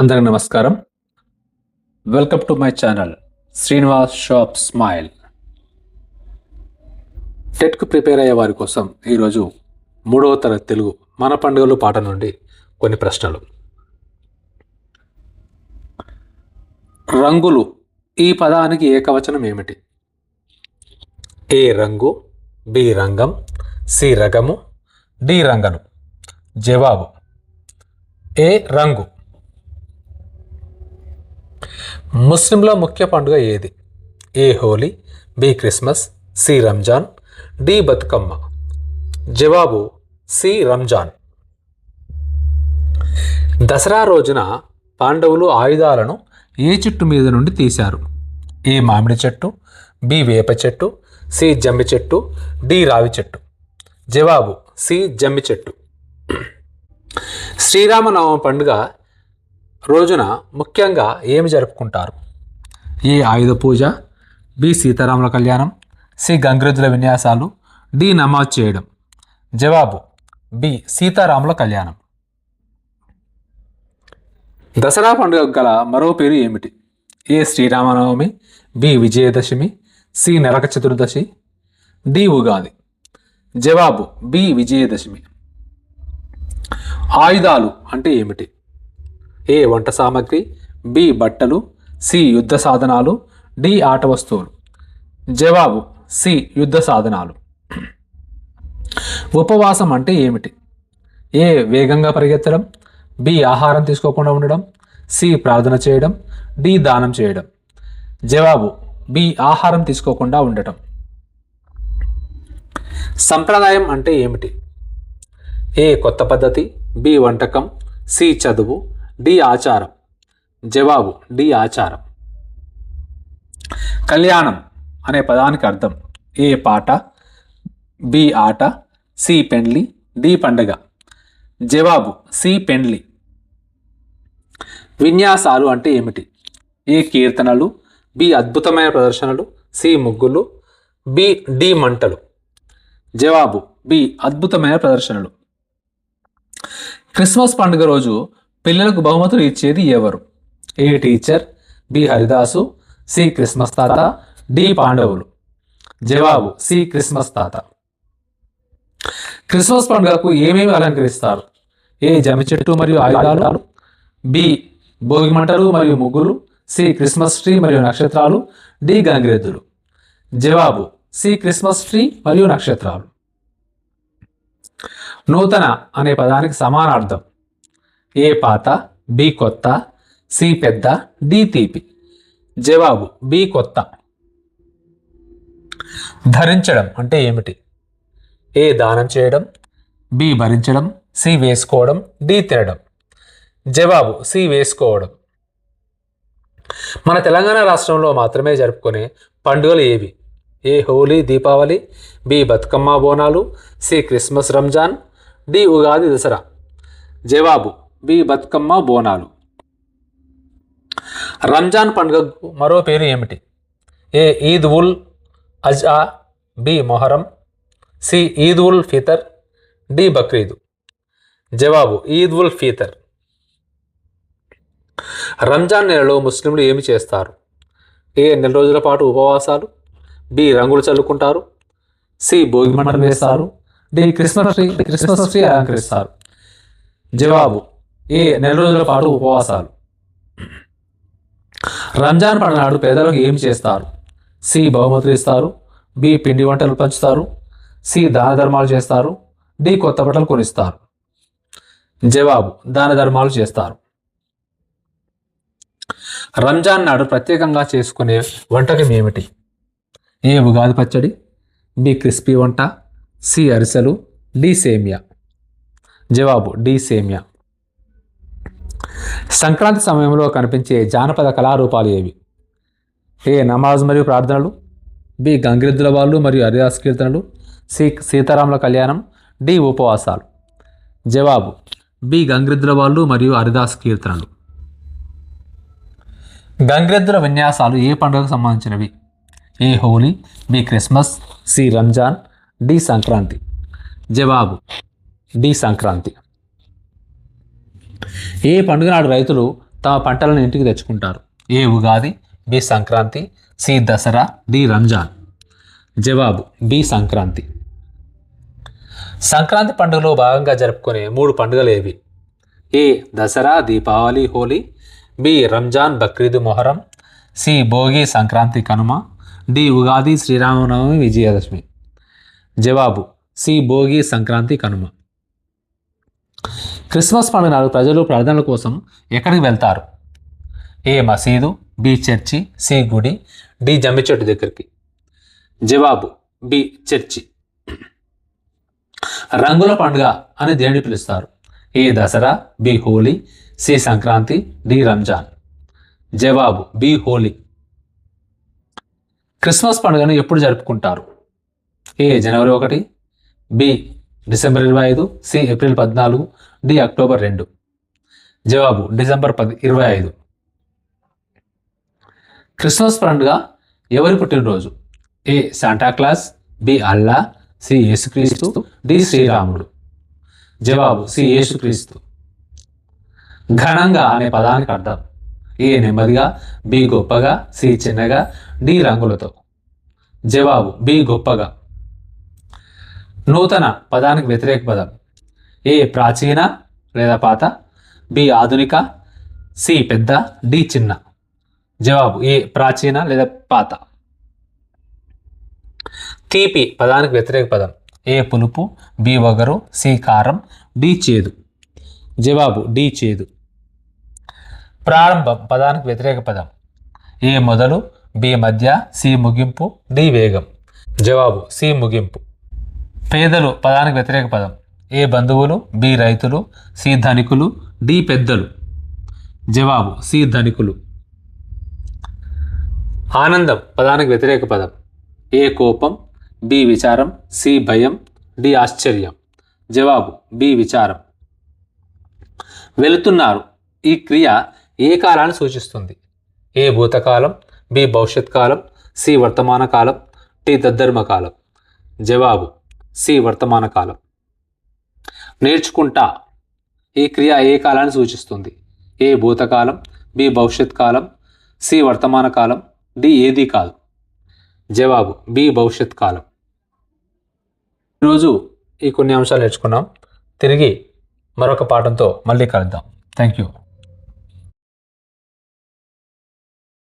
అందరికి నమస్కారం. Welcome to my channel Srinivas shop smile టెట్కు prepare అయ్యే వారి కోసం ఈరోజు మూడవ తరగతి తెలుగు మన పండుగలు పాట నుండి కొన్ని ప్రశ్నలు. రంగులు ఈ పదానికి ఏకవచనం ఏమిటి? ఏ రంగు బి రంగం సి రగము డి రంగను. జవాబు ఏ రంగు. ముస్లింల ముఖ్య పండుగ ఏది? A Holi B Christmas C Ramzan D Bathukamma. జవాబు సి రంజాన్. దసరా రోజున పాండవులు ఆయుధాలను ఏ చెట్టు మీద నుండి తీశారు? ఏ మామిడి చెట్టు బి వేప చెట్టు సి జమ్మి చెట్టు డి రావి చెట్టు. జవాబు సి జమ్మి చెట్టు. శ్రీరామనవమి పండుగ రోజున ముఖ్యంగా ఏమి జరుపుకుంటారు? ఏ ఆయుధ పూజ బి సీతారాముల కళ్యాణం సి గంగిరెద్దుల విన్యాసాలు డి నమాజ్ చేయడం. జవాబు బి సీతారాముల కళ్యాణం. దసరా పండుగ గల మరో పేరు ఏమిటి? A Sriramanavami B Vijayadashami C Naraka Chaturdashi D Ugadi. జవాబు బి విజయదశమి. ఆయుధాలు అంటే ఏమిటి? ఏ వంట సామాగ్రి? బి బట్టలు సి యుద్ధ సాధనాలు డి ఆట వస్తువులు. జవాబు సి యుద్ధ సాధనాలు. ఉపవాసం అంటే ఏమిటి? ఏ వేగంగా పరిగెత్తడం బి ఆహారం తీసుకోకుండా ఉండడం సి ప్రార్థన చేయడం డి దానం చేయడం. జవాబు బి ఆహారం తీసుకోకుండా ఉండటం. సంప్రదాయం అంటే ఏమిటి? ఏ కొత్త పద్ధతి బి వంటకం సి చదువు డి ఆచారం. జవాబు డి ఆచారం. కళ్యాణం అనే పదానికి అర్థం. ఏ పాట బి ఆట సి పెండ్లి డి పండగ. జవాబు సి పెండ్లి. విన్యాసాలు అంటే ఏమిటి? ఏ కీర్తనలు బి అద్భుతమైన ప్రదర్శనలు సి ముగ్గులు బి డి మంటలు. జవాబు బి అద్భుతమైన ప్రదర్శనలు. క్రిస్మస్ పండుగ రోజు పిల్లలకు బహుమతులు ఇచ్చేది ఎవరు? A teacher? బి హరిదాసు సి క్రిస్మస్ తాత డి పాండవులు. జవాబు సి క్రిస్మస్ తాత క్రిస్మస్ పండుగకు ఏమేమి అలంకరిస్తారు? ఏ జమి చెట్టు మరియు ఆయుధాలు? బి భోగి మంటలు మరియు ముగ్గులు. సి క్రిస్మస్ ట్రీ మరియు నక్షత్రాలు. డి గంగిరెద్దులు. జవాబు సి క్రిస్మస్ ట్రీ మరియు నక్షత్రాలు. నూతన అనే పదానికి సమానార్థం. ఏ పాత బి కొత్త సి పెద్ద డి తీపి. జవాబు బి కొత్త. ధరించడం అంటే ఏమిటి? ఏ దానం చేయడం బి భరించడం సి వేసుకోవడం డి తినడం. జవాబు సి వేసుకోవడం. మన తెలంగాణ రాష్ట్రంలో మాత్రమే జరుపుకునే పండుగలు ఏవి? A Holi Deepavali B Bathukamma Bonalu C Christmas Ramzan D Ugadi Dasara. జవాబు బి బతుకమ్మ బోనాలు. రంజాన్ పండుగకు మరో పేరు ఏమిటి? A Eid ul Adha B Muharram C Eid ul Fitr D Bakrid. జవాబు ఈద్ ఉల్ ఫితర్. రంజాన్ నెలలో ముస్లింలు ఏమి చేస్తారు? ఏ నెల రోజుల పాటు ఉపవాసాలు? బి రంగులు చల్లుకుంటారు. సి భోగి మంటలు వేస్తారు. D Christmas tree Christmas tree అలంకరిస్తారు. జవాబు ఏ నెల రోజుల పాటు ఉపవాసాలు. రంజాన్ పడనాడు పేదలకు ఏం చేస్తారు? సి బహుమతులు ఇస్తారు బి పిండి వంటలు పంచుతారు సి దాన ధర్మాలు చేస్తారు డి కొత్త బట్టలు కొనిస్తారు. జవాబు దాన ధర్మాలు చేస్తారు. రంజాన్ నాడు ప్రత్యేకంగా చేసుకునే వంటకం ఏమిటి? A Ugadi pachadi B crispy వంట సి అరిసెలు డి సేమియా. జవాబు డి సేమియా. సంక్రాంతి సమయంలో కనిపించే జానపద కళారూపాలు ఏవి? ఏ నమాజ్ మరియు ప్రార్థనలు బి గంగిరెద్దుల వాళ్ళు మరియు హరిదాస్ కీర్తనలు సి సీతారాముల కళ్యాణం డి ఉపవాసాలు. జవాబు బి గంగిరెద్దుల వాళ్ళు మరియు హరిదాస్ కీర్తనలు. గంగిరెద్దుల విన్యాసాలు ఏ పండుగకు సంబంధించినవి? A Holi B Christmas C Ramzan D Sankranti. జవాబు డి సంక్రాంతి. ఏ పండుగ నాడు రైతులు తమ పంటలను ఇంటికి తెచ్చుకుంటారు? A Ugadi? B Sankranti. C Dasara. D Ramzan. జవాబు బి సంక్రాంతి. సంక్రాంతి పండుగలో భాగంగా జరుపుకునే మూడు పండుగలు ఏవి? A Dasara Deepavali Holi. B Ramzan Bakrid Muharram. C Bhogi Sankranti Kanuma. D Ugadi Sriramanavami Vijayadashami. జవాబు సి భోగి సంక్రాంతి కనుమ. క్రిస్మస్ పండుగ నాడు ప్రజలు ప్రార్థనల కోసం ఎక్కడికి వెళ్తారు? ఏ మసీదు బి చర్చి సి గుడి డి జమ్మి చెట్టు దగ్గరికి? జవాబు బి చర్చి. రంగుల పండుగ అని దేనిని పిలుస్తారు. A Dasara B Holi C Sankranti D Ramzan. జవాబు బి హోలీ. క్రిస్మస్ పండుగను ఎప్పుడు జరుపుకుంటారు? ఏ జనవరి ఒకటి బి డిసెంబర్ ఇరవై ఐదు సి ఏప్రిల్ పద్నాలుగు డి అక్టోబర్ రెండు. జవాబు డిసెంబర్ పది ఇరవై ఐదు. క్రిస్మస్ పండుగ ఎవరి పుట్టినరోజు? A Santa Claus B Allah C యేసుక్రీస్తు డి శ్రీరాముడు. జవాబు సి యేసుక్రీస్తు. ఘనంగా అనే పదానికి అర్థం. ఏ నెమ్మదిగా బి గొప్పగా సి చిన్నగా డి రంగులతో. జవాబు బి గొప్పగా. నూతన పదానికి వ్యతిరేక పదం. ఏ ప్రాచీన లేదా పాత? బి ఆధునిక సి పెద్ద డి చిన్న. జవాబు ఏ ప్రాచీన లేదా పాత? తీపి పదానికి వ్యతిరేక పదం. ఏ పులుపు బి వగరు సి కారం డి చేదు. జవాబు డి చేదు. ప్రారంభం పదానికి వ్యతిరేక పదం. ఏ మొదలు బి మధ్య సి ముగింపు డి వేగం. జవాబు సి ముగింపు. పేదలు పదానికి వ్యతిరేక పదం. ఏ బంధువులు బి రైతులు సి ధనికులు డి పెద్దలు. జవాబు సి ధనికులు. ఆనందం పదానికి వ్యతిరేక పదం. ఏ కోపం బి విచారం సి భయం డి ఆశ్చర్యం. జవాబు బి విచారం. వెళుతున్నారు. ఈ క్రియ ఏ కాలాన్ని సూచిస్తుంది? ఏ భూతకాలం బి భవిష్యత్ కాలం సి వర్తమాన కాలం టి దద్దర్మ కాలం జవాబు సి వర్తమాన కాలం. నేర్చుకుంటా. ఈ క్రియ ఏ కాలాన్ని సూచిస్తుంది? ఏ భూతకాలం? బి భవిష్యత్ కాలం? సి వర్తమాన కాలం? డి ఏది కాదు. జవాబు బి భవిష్యత్ కాలం. ఈరోజు ఈ కొన్ని అంశాలు నేర్చుకున్నాం. తిరిగి మరొక పాఠంతో మళ్ళీ కలుద్దాం. Thank you